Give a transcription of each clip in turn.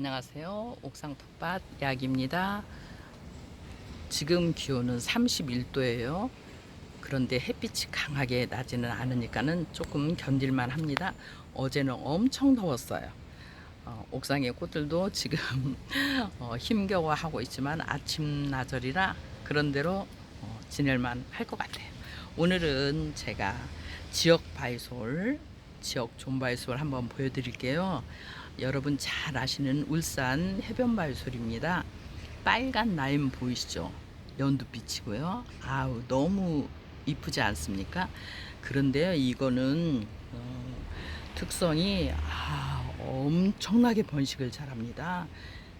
안녕하세요. 옥상 텃밭 약입니다. 지금 기온은 31도예요. 그런데 햇빛이 강하게 나지는 않으니까는 조금 견딜만 합니다. 어제는 엄청 더웠어요. 어, 옥상의 꽃들도 지금 어, 힘겨워하고 있지만 아침 나절이라 그런대로 어, 지낼만 할 것 같아요. 오늘은 제가 지역 바이솔, 지역 존바이솔 한번 보여드릴게요. 여러분 잘 아시는 울산 해변 바이솔입니다. 빨간 라인 보이시죠? 연두빛이고요. 아우 너무 이쁘지 않습니까? 그런데요, 이거는 어, 특성이 아, 엄청나게 번식을 잘합니다.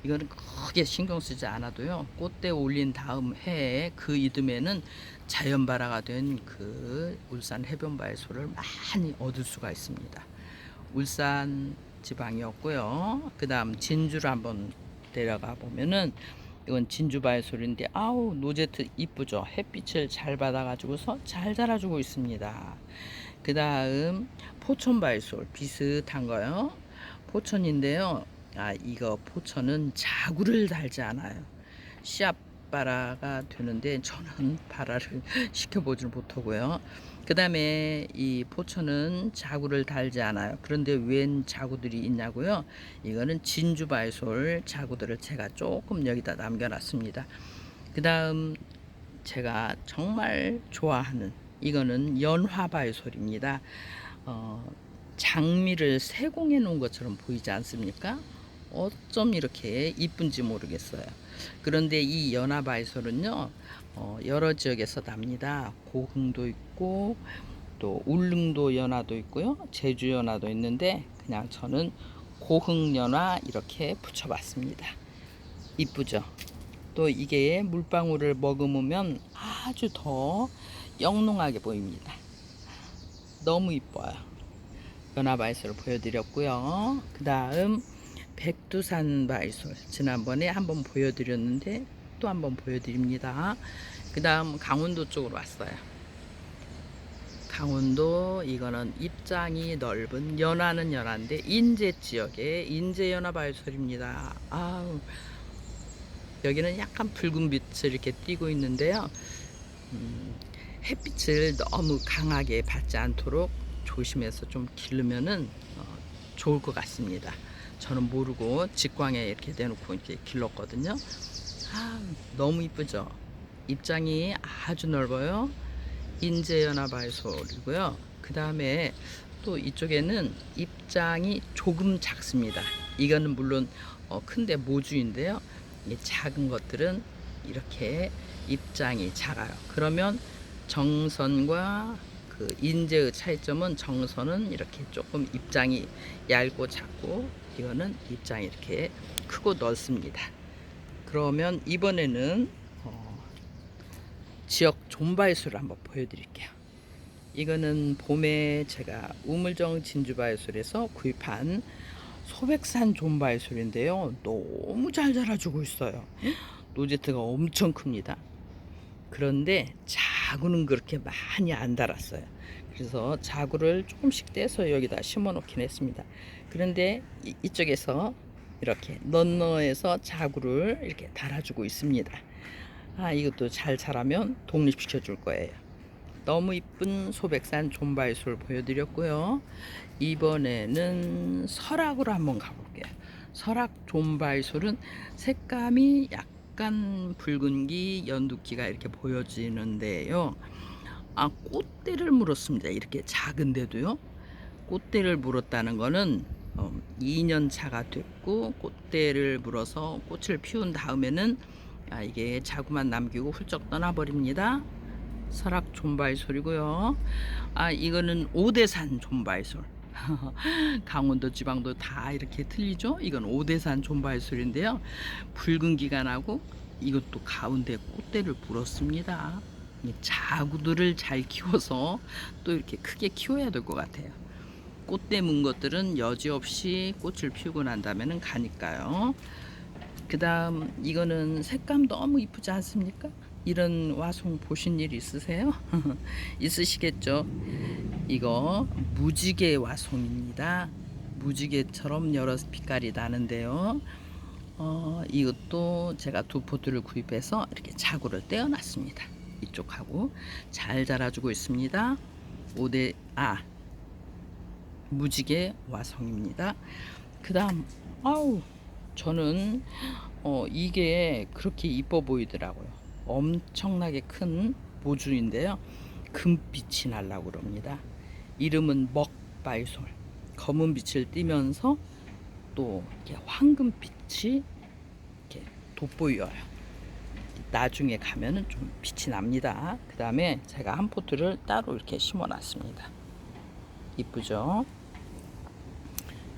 이거는 크게 신경 쓰지 않아도요. 꽃대 올린 다음 해에 그 이듬해는 자연발화가 된 그 울산 해변바이소를 많이 얻을 수가 있습니다. 울산 지방이었고요. 그 다음 진주를 한번 내려가 보면은 이건 진주바이솔인데 아우 노제트 이쁘죠. 햇빛을 잘 받아가지고서 잘 자라주고 있습니다. 그 다음 포천바이솔 비슷한 거요. 포천인데요. 아 이거 포천은 자구를 달지 않아요. 씨앗 발화가 되는데 저는 발화를 시켜보질 못하고요. 그 다음에 이 포천은 자구를 달지 않아요. 그런데 웬 자구들이 있냐고요? 이거는 진주바이솔 자구들을 제가 조금 여기다 남겨놨습니다. 그 다음 제가 정말 좋아하는 이거는 연화바이솔입니다. 어, 장미를 세공해 놓은 것처럼 보이지 않습니까? 어쩜 이렇게 이쁜지 모르겠어요. 그런데 이 연화바이솔은요, 어, 여러 지역에서 납니다. 고흥도 있고, 또 울릉도 연화도 있고요, 제주 연화도 있는데, 그냥 저는 고흥 연화 이렇게 붙여봤습니다. 이쁘죠? 또 이게 물방울을 머금으면 아주 더 영롱하게 보입니다. 너무 이뻐요. 연화바이솔을 보여드렸고요. 그 다음 백두산 바이솔 지난번에 한번 보여드렸는데 또 한번 보여드립니다. 그 다음 강원도 쪽으로 왔어요. 강원도 이거는 입장이 넓은 연화는 연화인데 인제 지역의 인제 연화 바이솔입니다. 아우 여기는 약간 붉은 빛을 이렇게 띄고 있는데요. 음, 햇빛을 너무 강하게 받지 않도록 조심해서 좀 기르면은 어, 좋을 것 같습니다. 저는 모르고 직광에 이렇게 대놓고 이렇게 길렀거든요. 아, 너무 이쁘죠? 입장이 아주 넓어요. 인제연화바이솔이고요. 그 다음에 또 이쪽에는 입장이 조금 작습니다. 이거는 물론 어, 큰데 모주인데요. 이 작은 것들은 이렇게 입장이 작아요. 그러면 정선과 그 인재의 차이점은 정선은 이렇게 조금 입장이 얇고 작고 이거는 입장이 이렇게 크고 넓습니다. 그러면 이번에는 어, 지역 존바이술을 한번 보여드릴게요. 이거는 봄에 제가 우물정 진주바이술에서 구입한 소백산 존바이술인데요. 너무 잘 자라주고 있어요. 노제트가 엄청 큽니다. 그런데 자구는 그렇게 많이 안 달았어요. 그래서 자구를 조금씩 떼서 여기다 심어 놓긴 했습니다. 그런데 이, 이쪽에서 이렇게 넌너에서 자구를 이렇게 달아주고 있습니다. 아, 이것도 잘 자라면 독립시켜 줄 거예요. 너무 이쁜 소백산 존바이솔 보여드렸고요. 이번에는 설악으로 한번 가볼게요. 설악 존바이솔은 색감이 약간 붉은기, 연두기가 이렇게 보여지는데요. 아, 꽃대를 물었습니다. 이렇게 작은데도요. 꽃대를 물었다는 거는 어, 2년 차가 됐고 꽃대를 물어서 꽃을 피운 다음에는 아, 이게 자구만 남기고 훌쩍 떠나버립니다. 설악 존바이솔이고요. 아 이거는 오대산 존바이솔. 강원도 지방도 다 이렇게 틀리죠? 이건 오대산 존바이솔인데요. 붉은 기가 나고 이것도 가운데 꽃대를 불었습니다. 이 자구들을 잘 키워서 또 이렇게 크게 키워야 될 것 같아요. 꽃대 문 것들은 여지없이 꽃을 피우고 난 다음에는 가니까요. 그 다음 이거는 색감 너무 이쁘지 않습니까? 이런 와송 보신 일 있으세요? 있으시겠죠? 이거 무지개 와송입니다. 무지개처럼 여러 빛깔이 나는데요. 어, 이것도 제가 두 포트를 구입해서 이렇게 자구를 떼어놨습니다. 이쪽하고 잘 자라주고 있습니다. 5대 아 무지개 와성입니다. 그 다음 아우 저는 어, 이게 그렇게 이뻐 보이더라고요. 엄청나게 큰 모주인데요. 금빛이 날라고 그럽니다. 이름은 먹발솔. 검은 빛을 띠면서 또 황금빛이 이렇게 돋보여요. 나중에 가면은 좀 빛이 납니다. 그 다음에 제가 한 포트를 따로 이렇게 심어 놨습니다. 이쁘죠?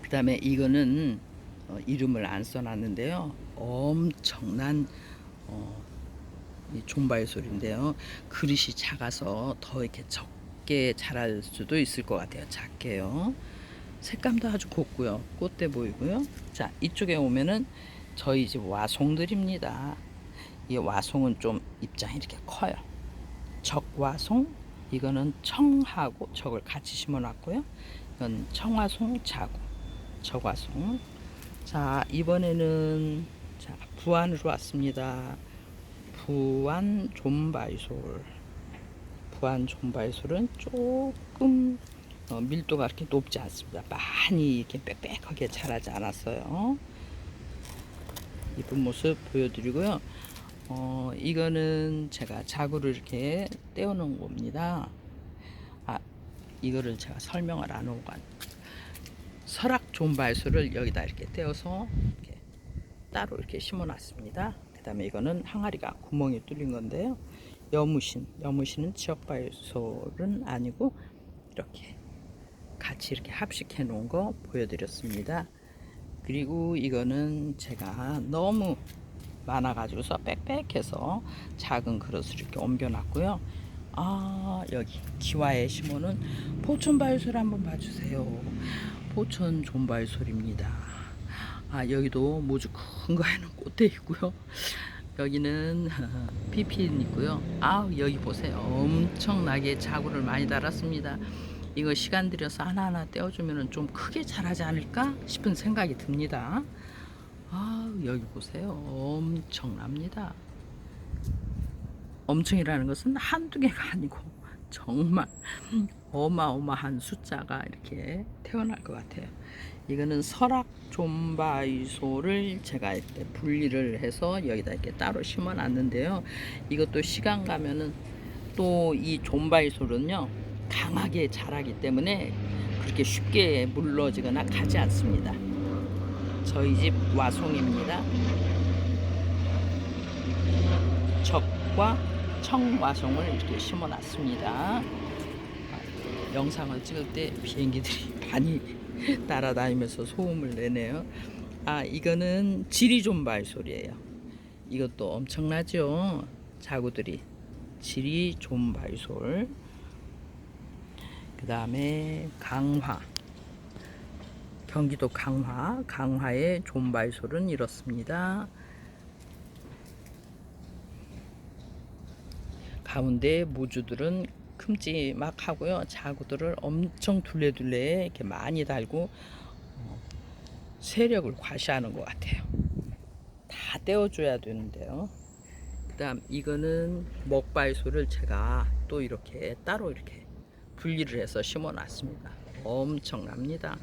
그 다음에 이거는 어, 이름을 안 써놨는데요. 엄청난 어, 이 존바이솔인데요. 그릇이 작아서 더 이렇게 적게 자랄 수도 있을 것 같아요. 작게요. 색감도 아주 곱고요. 꽃대 보이고요. 자, 이쪽에 오면은 저희 집 와송들입니다. 이 와송은 좀 입장이 이렇게 커요. 적와송, 이거는 청하고 적을 같이 심어 놨고요. 이건 청화송 자구, 적와송. 자, 이번에는 자, 부안으로 왔습니다. 부안 존바이솔. 부안 존바이솔은 조금 어, 밀도가 그렇게 높지 않습니다. 많이 이렇게 빽빽하게 자라지 않았어요. 이쁜 모습 보여드리고요. 어, 이거는 제가 자구를 이렇게 떼어놓은 겁니다. 아, 이거를 제가 설명을 안 하고 간 설악 존발수를 여기다 이렇게 떼어서 이렇게 따로 이렇게 심어놨습니다. 그 다음에 이거는 항아리가 구멍이 뚫린 건데요. 여무신, 여무신은 지역발솔은 아니고 이렇게 같이 이렇게 합식해 놓은 거 보여드렸습니다. 그리고 이거는 제가 너무 많아가지고서 빽빽해서 작은 그릇을 이렇게 옮겨놨고요. 아 여기 기와에 심어놓은 포천바이솔 한번 봐주세요. 포천 존바이솔입니다. 아 여기도 모주 큰 거에는 꽃대 있고요. 여기는 피피는 있고요. 아 여기 보세요. 엄청나게 자구를 많이 달았습니다. 이거 시간 들여서 하나하나 떼어주면 좀 크게 자라지 않을까 싶은 생각이 듭니다. 아 여기 보세요. 엄청납니다. 엄청이라는 것은 한두 개가 아니고 정말 어마어마한 숫자가 이렇게 태어날 것 같아요. 이거는 설악 존바이소를 제가 이렇게 분리를 해서 여기다 이렇게 따로 심어 놨는데요. 이것도 시간 가면은 또 이 존바이솔은요 강하게 자라기 때문에 그렇게 쉽게 물러지거나 가지 않습니다. 저희 집 와송입니다. 적과 청와송을 이렇게 심어놨습니다. 영상을 찍을 때 비행기들이 많이 날아다니면서 소음을 내네요. 아 이거는 지리존발 소리예요. 이것도 엄청나죠. 자구들이 지리존발솔. 그 다음에 강화. 경기도 강화, 강화의 존발솔은 이렇습니다. 가운데 모주들은 큼지막하고요. 자구들을 엄청 둘레둘레 이렇게 많이 달고 어, 세력을 과시하는 것 같아요. 다 떼어줘야 되는데요. 그다음 이거는 먹발소를 제가 또 이렇게 따로 이렇게 분리를 해서 심어놨습니다. 엄청납니다.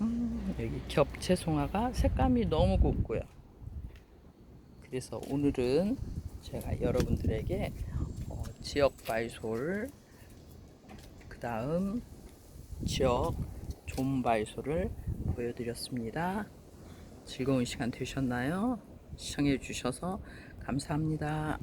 음, 여기 겹채 송화가 색감이 너무 곱고요. 그래서 오늘은 제가 여러분들에게 어, 지역 바이솔 그 다음 지역 존바이솔을 보여드렸습니다. 즐거운 시간 되셨나요? 시청해 주셔서 감사합니다.